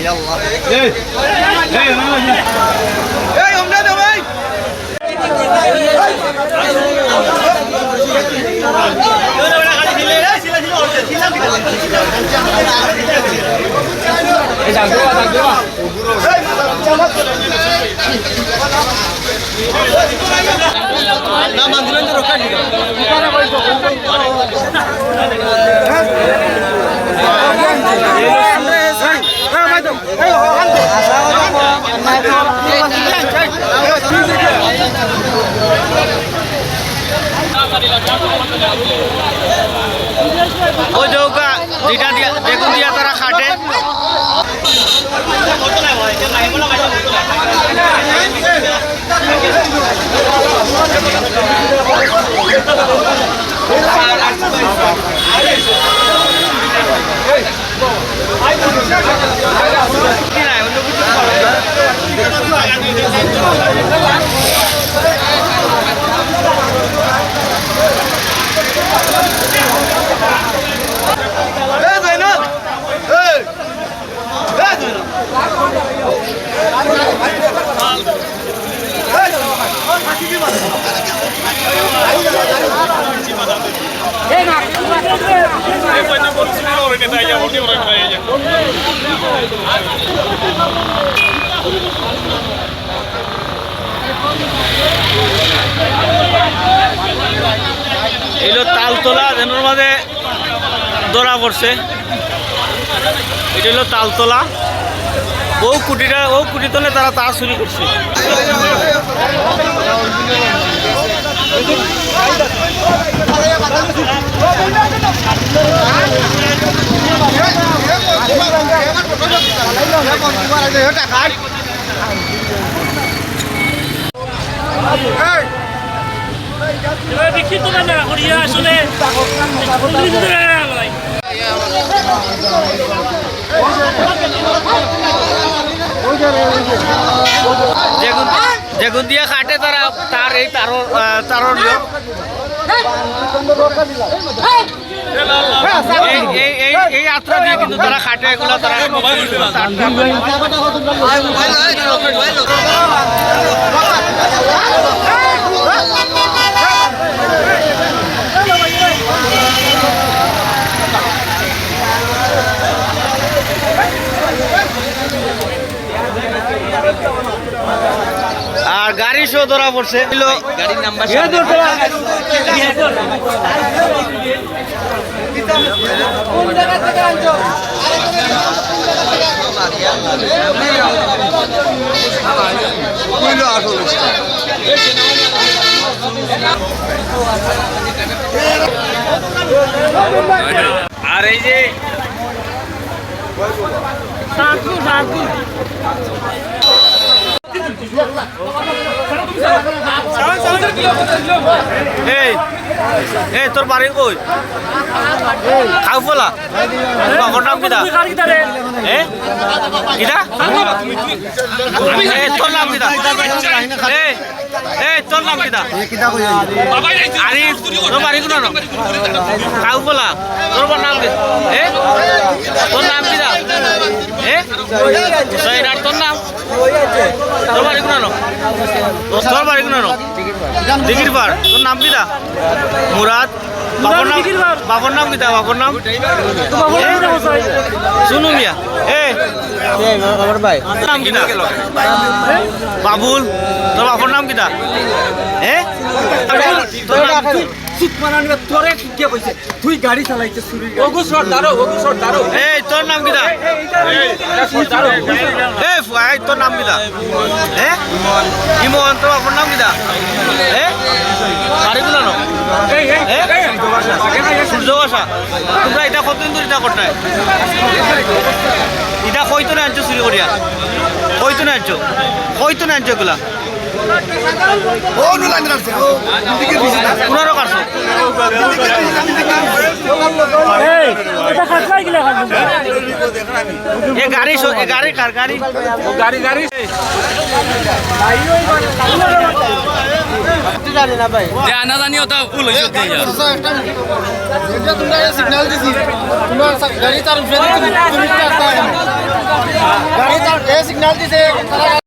ভাই আল্লাহ এই আমরা না ভাই রক্ষা ঠিক ওই যৌকা যেটা দিয়া বেগুন দিয়া তারা খাটে। কি এগুলো তালতলা যেনোর মাঝে ধরা পড়ছে। এটা হলো তালতলা। ও কুটিটা ও কুটি তলে তারা তা চুরি করছে। বিক্ষিপ্ত না করিয়া আসলে যেগুন দিয়ে খাটে তারা তার এই তারর তারর লোক এই এই দিয়ে কিন্তু তারা খাটে এগুলো তারা তার- তার- আর গাড়ি শো ধরা পড়ছে। গাড়ির নাম্বার আর এই যে এই এই, তোর বাড়ি কই? খাও ফলা বাবার নাম কিটা এ? কিটা এ তোর নাম কিটা এ এ তোর নাম কিটা আরে, তোর বাড়ি কোন খাও ফলা তোর নাম কি? এ? তোর নাম কিটা এ? তোর নাম? তোর বাড়ি কোন তোর বাড়ি কোন দিঘির পার তোর নাম কিটা মুরাদ। বাবার নাম বাবার নাম কিটা বাবার নাম? শুনু মিয়া এ? বাবার ভাই নাম কিটা বাবুল। তোর বাবার নাম কিটা এ? তোর নাম চুপ মারানি তোরে কে কইছে তুই গাড়ি চালাইছে চুরি ওগু দাঁড়ো ওগু দাঁড়ো এই তোর নাম কিটা এ ফুয়াই তোর নাম কিটা এ ইমন তোর বাবার নাম কিটা এ বাড়ি গুলানো সূর্য বাসা তোমরা এটা কতদিন ধরে এটা করতে এটা কইতো না আনছো চুরি করিয়া কইতো না আনছো কইতো না আনছো এগুলা পুনরও কাটছো এ গাড়ি এ গাড়ি কার গাড়ি? গাড়ি গাড়ি। জানা জানি ওটা ভুল হয়েছে সিগন্যাল দিছি। তোমার গাড়ি চালু ফেলে তুমি তুমি সিগন্যাল দিছে।